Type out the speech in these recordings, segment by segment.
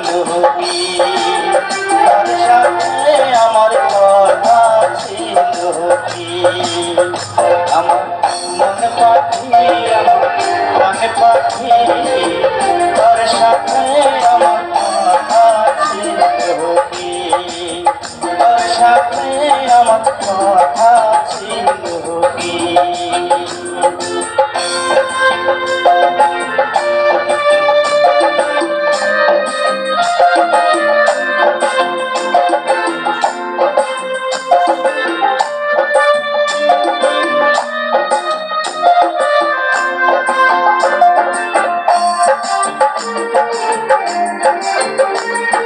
কি তার সাথে আমার কথা ছিল কি আমার মনে পাখি আমার মনে পাখি তার সাথে Thank you.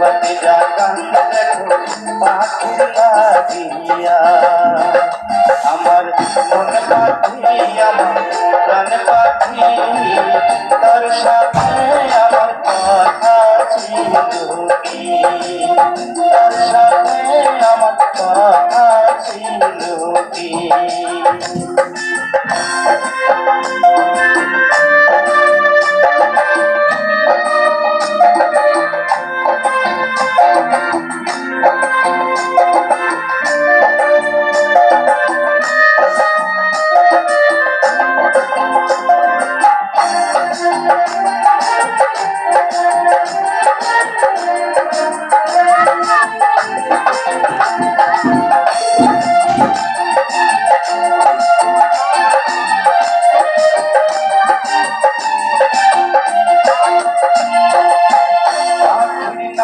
লাগিয়া পাখি লাগিয়া। আমার পাখি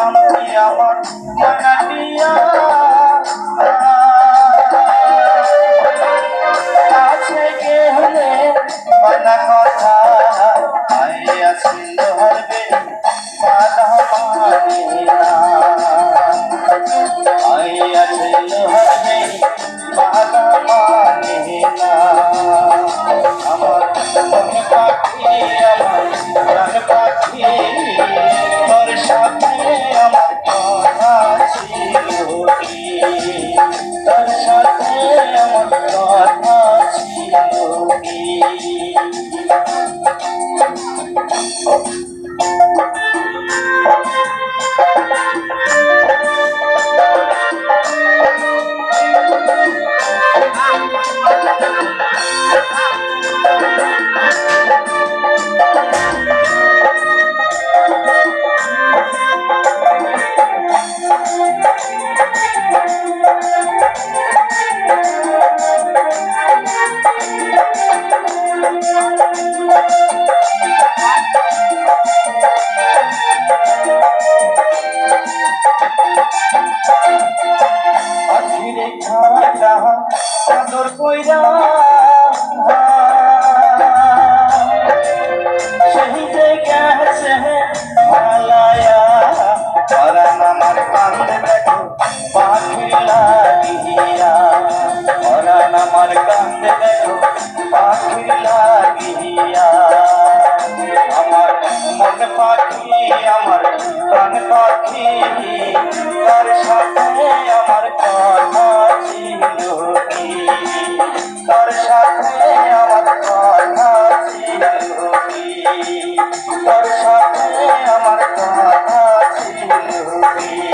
পাখির নামটি আমার আদর কইরা যে গেছে ভালায়া পরান আমার কান্দে দেখো পাখি লাগিয়া পরান আমার কান্দে দেখো পাখি লাগিয়া আমার মন পাখি, আমার প্রাণ পাখি, তার